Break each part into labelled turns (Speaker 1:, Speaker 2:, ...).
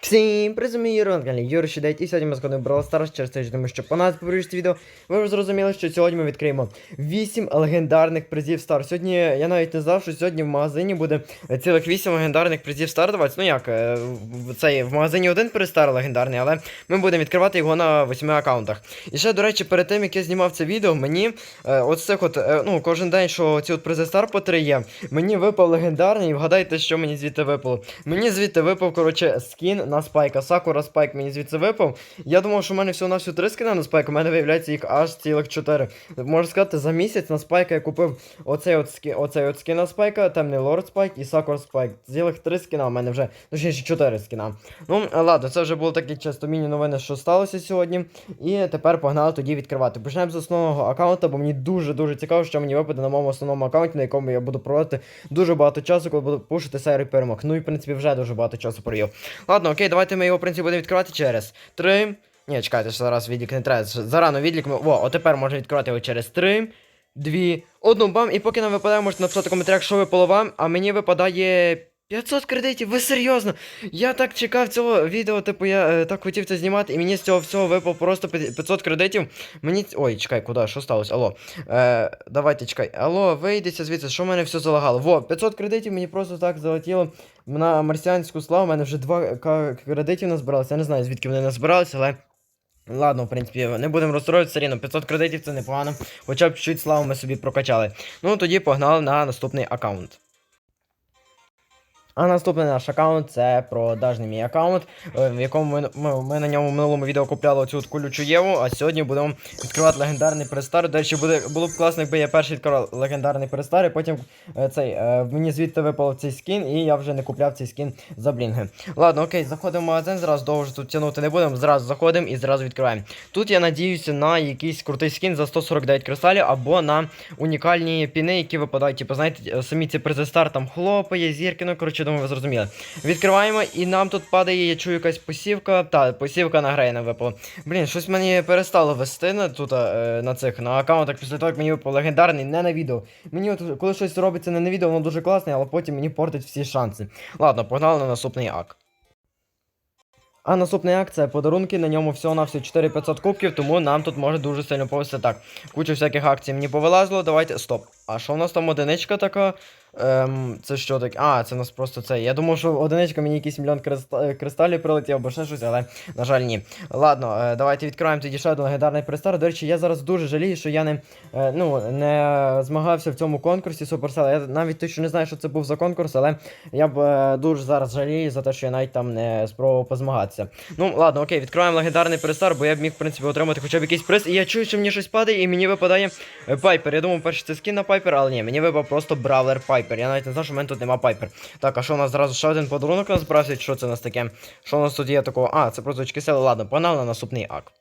Speaker 1: Всім призумію ранкалі, Юрій Щедейт, і сьогодні ми згодом Brawl Stars через те, що думаю, що по нас побережці відео. Ви вже зрозуміли, що сьогодні ми відкриємо 8 легендарних призів Star. Сьогодні я навіть не знав, що сьогодні в магазині буде цілих 8 легендарних призів Star давати. Ну як, е, цей в магазині один приз легендарний, але ми будемо відкривати його на 8 аккаунтах. І ще, до речі, перед тим як я знімав це відео, мені е, от цих от, е, ну, кожен день, що ці от призи Star по 3 є, мені випав легендарний, і вгадайте, що мені звідти випало. Мені звідти випав, коротше, скін на спайка. Сакура спайк мені звідси випав. Я думав, що в мене всього на всього 3 скіна на спайк, у мене виявляється їх аж цілих 4. Можна сказати, за місяць на спайка я купив оцей от скін, оцей от скін на спайка, темний лорд спайк і Сакура спайк. Цілих 3 скіна у мене вже, точніше 4 скіна. Ну, ладно, це вже було такі часто міні-новини, що сталося сьогодні. І тепер погнали тоді відкривати. Почнемо з основного аккаунта, бо мені дуже-дуже цікаво, що мені випаде на моєму основному аккаунті, на якому я буду проводити дуже багато часу, коли буду пушити серію перемог. Ну і в принципі вже дуже багато часу провів. Ладно, давайте ми його, в принципі, будемо відкривати через 3. Ні, чекайте, що зараз відлік не треба. Зарано відлік ми. О, от тепер можна відкривати його через 3, 2, 1, бам. І поки нам випадає, можете написати в коментарях, що випало вам, а мені випадає. 500 кредитів, ви серйозно? Я так чекав цього відео, типу, я е, так хотів це знімати, і мені з цього всього випав просто 500 кредитів. Мені. Ой, чекай, куди? Що сталося? Алло. Е, давайте чекай. Алло, вийдеться звідси, що в мене все залагало? Во, 500 кредитів мені просто так залетіло на марсіанську славу. У мене вже 2 к кредитів назбиралося. Я не знаю, звідки вони назбиралися, але. Ладно, в принципі, не будемо розстроюватися, рівно 500 кредитів це непогано. Хоча б чуть славу ми собі прокачали. Ну тоді погнали на наступний аккаунт. А наступний наш аккаунт це продажний мій аккаунт, е, в якому ми, ми, ми на ньому в минулому відео купляли оцю колючу Єву, а сьогодні будемо відкривати легендарний престар. До речі, буде, було б класно, якби я перший відкривав легендарний престар, і потім е, цей, е, мені звідти випав цей скін, і я вже не купляв цей скін за блінги. Ладно, окей, заходимо в магазин, зразу довго тут тягнути не будемо, зразу заходимо і зразу відкриваємо. Тут я надіюся на якийсь крутий скін за 149 кристалів або на унікальні піни, які випадають. Типу, знаєте, самі ці призи стар там хлопає, зірки, ну коротше, думаю, ви зрозуміли. Відкриваємо, і нам тут падає, я чую якась посівка. Та, посівка на грей нам випала. Блін, щось мені перестало вести на тут е, на цих на аккаунтах після того, як мені випав легендарний, не на відео. Мені от коли щось робиться не на відео, воно дуже класне, але потім мені портить всі шанси. Ладно, погнали на наступний ак. А наступний акт це подарунки, на ньому всього на всього 4500 кубків, тому нам тут може дуже сильно повести так. Куча всяких акцій мені повилазило, давайте. Стоп. А що в нас там одиничка така? Ем, це що таке? А, це у нас просто це. Я думав, що одиничка мені якийсь мільйон криста- кристалів прилетів або ще щось, але, на жаль, ні. Ладно, е, давайте відкриваємо тоді ще один легендарний пристар. До речі, я зараз дуже жалію, що я не, е, ну, не змагався в цьому конкурсі Supercell. Я навіть точно не знаю, що це був за конкурс, але я б е, дуже зараз жалію за те, що я навіть там не спробував позмагатися. Ну, ладно, окей, відкриваємо легендарний пристар, бо я б міг, в принципі, отримати хоча б якийсь приз. І я чую, що мені щось падає, і мені випадає Пайпер. Я думав, перше це скін на Пайпер, але ні, мені випав просто Бравлер Пайпер. Я навіть не знав, що в мене тут нема Пайпер. Так, а що у нас зразу ще один подарунок нас брасить? Що це у нас таке? Що у нас тут є такого? А, це просто очки сели. Ладно, погнали на наступний ак.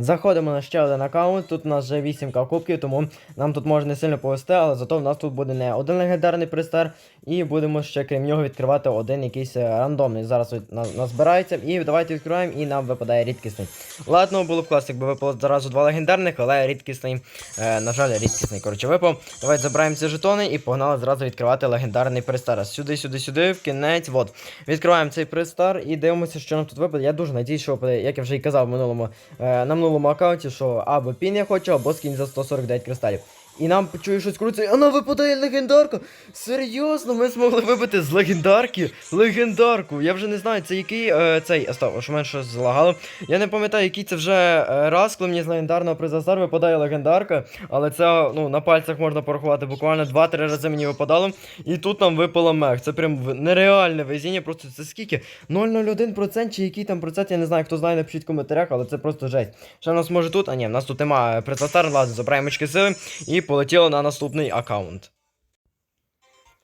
Speaker 1: Заходимо на ще один аккаунт. Тут у нас вже 8 кубків, тому нам тут може не сильно повести, але зато в нас тут буде не один легендарний пристар, і будемо ще крім нього відкривати один якийсь е, рандомний. Зараз назбирається. І давайте відкриваємо, і нам випадає рідкісний. Ладно, було б класно, якби випало зразу два легендарних, але рідкісний, е, на жаль, рідкісний. Коротше, випав. Давайте забираємо ці жетони і погнали зразу відкривати легендарний пристар. Сюди, сюди, сюди, в кінець. Вот. Відкриваємо цей пристар і дивимося, що нам тут випаде. Я дуже надіюсь, що випаде, як я вже і казав в минулому, е, на минулому аккаунті, що або пін я хочу, або скін за 149 кристалів. І нам почує щось крутиться, і вона випадає легендарка. Серйозно, ми змогли вибити з легендарки легендарку. Я вже не знаю, це який е, цей. а, Стоп, що мене щось залагало. Я не пам'ятаю, який це вже е, раз, коли мені з легендарного приза Стар випадає легендарка. Але це ну, на пальцях можна порахувати. Буквально 2-3 рази мені випадало. І тут нам випала мех. Це прям нереальне везіння. Просто це скільки? 0,01% чи який там процент, я не знаю, хто знає, напишіть в коментарях, але це просто жесть. Що в нас може тут? А ні, в нас тут немає приза Стар, ладно, забираємо очки сили і полетіло на наступний аккаунт.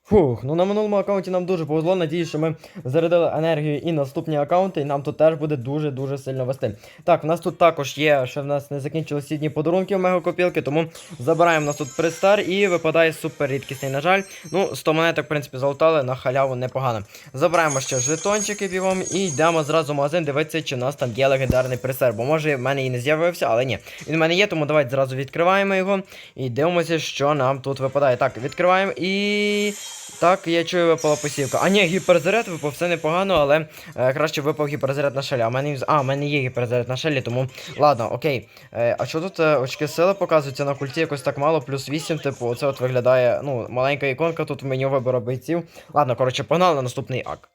Speaker 1: Фух, ну на минулому аккаунті нам дуже повезло. Надіюсь, що ми зарядили енергію і наступні аккаунти, і нам тут теж буде дуже-дуже сильно вести. Так, в нас тут також є, що в нас не закінчилися ці дні подарунків мегакопілки, тому забираємо у нас тут пристар і випадає супер рідкісний, на жаль. Ну, 100 монеток, в принципі, залутали на халяву непогано. Забираємо ще жетончики бігом і йдемо зразу в магазин дивитися, чи у нас там є легендарний пристар. Бо може в мене і не з'явився, але ні. Він в мене є, тому давайте зразу відкриваємо його і дивимося, що нам тут випадає. Так, відкриваємо і. Так, я чую, випала посівка. А ні, гіперзаряд випав, все непогано, але е, краще випав гіперзаряд на шалі. А в мене, а, в мене є гіперзаряд на шалі, тому ладно, окей. Е, а що тут е, очки сили показуються на культі якось так мало, плюс 8, типу, оце от виглядає, ну, маленька іконка тут в меню вибору бойців. Ладно, коротше, погнали на наступний ак.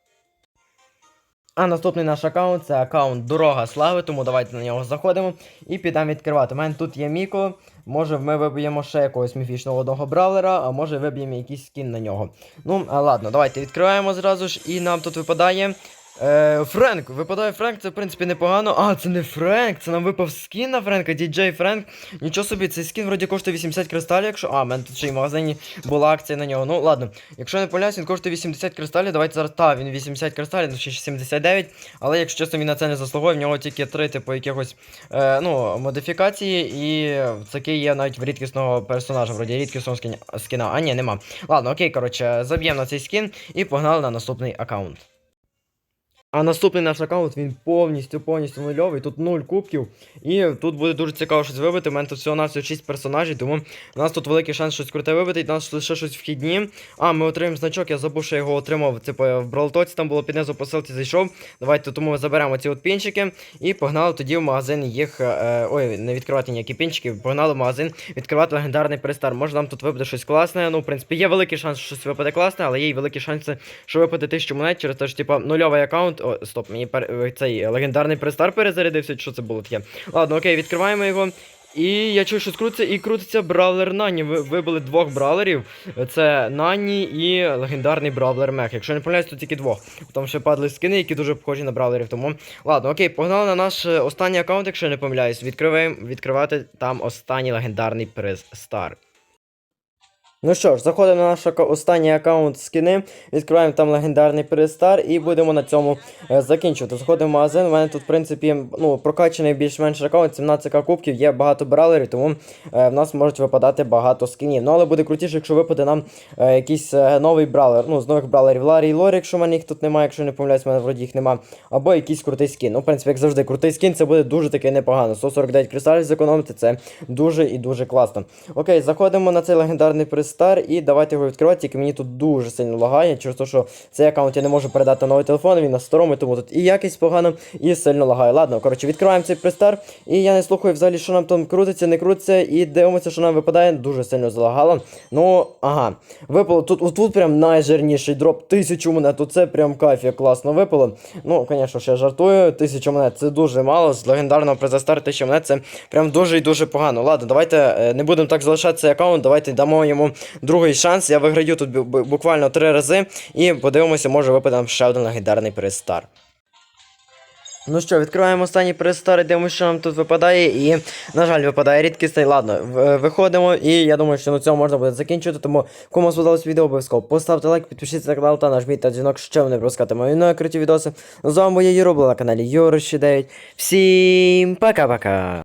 Speaker 1: А наступний наш аккаунт це аккаунт Дорога Слави, тому давайте на нього заходимо і підемо відкривати. У мене тут є Міко. Може ми виб'ємо ще якогось міфічного одного бравлера, а може виб'ємо якийсь скін на нього. Ну, ладно, давайте відкриваємо зразу ж, і нам тут випадає. Е, Френк, випадає Френк, це в принципі непогано. А, це не Френк, це нам випав скін на Френка, діджей Френк. Нічого собі, цей скін вроді коштує 80 кристалів, якщо. А, в мене тут ще й в магазині була акція на нього. Ну ладно, якщо я не помиляюсь, він коштує 80 кристалів. Давайте зараз. Та, він 80 кристалів, ну ще 79. Але якщо чесно, він на це не заслуговує, в нього тільки три, типу, якихось е, ну, модифікації, і такий є навіть в рідкісного персонажа, вроді рідкісного скіна. А ні, нема. Ладно, окей, коротше, заб'ємо на цей скін і погнали на наступний аккаунт. А наступний наш аккаунт він повністю повністю нульовий. Тут 0 кубків. І тут буде дуже цікаво щось вибити. У мене тут всього на 6 персонажів, тому у нас тут великий шанс щось круте вибити. У нас ще щось вхідні. А, ми отримаємо значок, я забув, що я його отримав. Типу в Бралтоці, там було під низу посилці зайшов. Давайте тому ми заберемо ці от пінчики. І погнали тоді в магазин їх. Е, ой, не відкривати ніякі пінчики. Погнали в магазин відкривати легендарний пристар. Може нам тут випаде щось класне. Ну, в принципі, є великий шанс, що щось випаде класне, але є й великі шанси, що випаде 1000 монет через те, що типу, нульовий аккаунт. О, стоп, мені пер... е, цей легендарний пристар перезарядився. Що це було таке? Ладно, окей, відкриваємо його. І я чую, що крутиться, і крутиться бравлер Нані. Ви вибили двох бравлерів. Це Нані і легендарний бравлер Мех. Якщо не помиляюсь, то тільки двох. Там ще падали скини, які дуже похожі на бравлерів. Тому ладно, окей, погнали на наш е, останній аккаунт, якщо не помиляюсь. Відкриваємо відкривати там останній легендарний приз Стар. Ну що ж, заходимо на наш останній аккаунт скини, відкриваємо там легендарний перестар і будемо на цьому е, закінчувати. Заходимо в магазин. У мене тут, в принципі, ну, прокачаний більш-менш аккаунт, 17к кубків, є багато бралерів, тому е, в нас можуть випадати багато скінів. Ну, але буде крутіше, якщо випаде нам е, якийсь е, новий бралер. Ну, з нових бралерів Ларі і Лорі, якщо в мене їх тут немає, якщо не помиляюсь, в мене вроді їх нема. Або якийсь крутий скін. Ну, в принципі, як завжди, крутий скін це буде дуже таки непогано. 149 кристалів зекономити, це дуже і дуже класно. Окей, заходимо на цей легендарний пристар і давайте його відкривати. Тільки мені тут дуже сильно лагає, через те, що цей аккаунт я не можу передати новий телефон, він на старому, тому тут і якість погано, і сильно лагає. Ладно, коротше, відкриваємо цей пристар. І я не слухаю взагалі, що нам там крутиться, не крутиться, і дивимося, що нам випадає. Дуже сильно залагало. Ну, ага. Випало тут, тут прям найжирніший дроп. Тисячу монет. Тут це прям кайф, як класно випало. Ну, звісно, ще жартую. Тисячу монет це дуже мало. З легендарного приза стар тисяча монет це прям дуже і дуже погано. Ладно, давайте е, не будемо так залишати цей аккаунт. Давайте дамо йому другий шанс. Я виграю тут бу- бу- буквально три рази. І подивимося, може випаде нам ще один легендарний приз стар. Ну що, відкриваємо останній престар і дивимося, що нам тут випадає. І, на жаль, випадає рідкісний. Ладно, виходимо. І я думаю, що на цьому можна буде закінчити. Тому кому сподобалось відео, обов'язково поставте лайк, підпишіться на канал та нажміть на дзвінок, щоб не пропускати мої нові круті відоси. З вами я Юра, була на каналі Юра 9. Всім пока-пока!